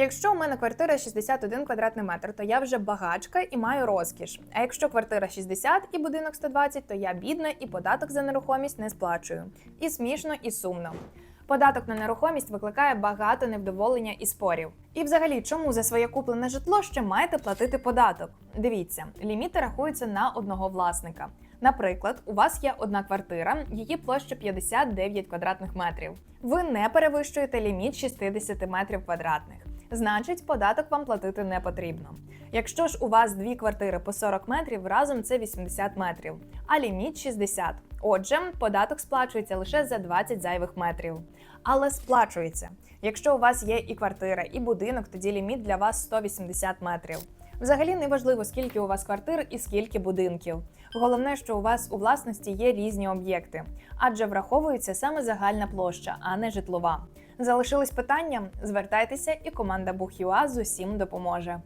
Якщо у мене квартира 61 квадратний метр, то я вже багачка і маю розкіш. А якщо квартира 60 і будинок 120, то я бідна і податок за нерухомість не сплачую. І смішно, і сумно. Податок на нерухомість викликає багато невдоволення і спорів. І взагалі, чому за своє куплене житло ще маєте платити податок? Дивіться, ліміти рахуються на одного власника. Наприклад, у вас є одна квартира, її площа 59 квадратних метрів. Ви не перевищуєте ліміт 60 метрів квадратних. Значить, податок вам платити не потрібно. Якщо ж у вас дві квартири по 40 метрів, разом це 80 метрів, а ліміт 60. Отже, податок сплачується лише за 20 зайвих метрів. Але сплачується. Якщо у вас є і квартира, і будинок, тоді ліміт для вас 180 метрів. Взагалі не важливо, скільки у вас квартир і скільки будинків. Головне, що у вас у власності є різні об'єкти, адже враховується саме загальна площа, а не житлова. Залишились питання? Звертайтеся, і команда Бух.ЮА з усім допоможе.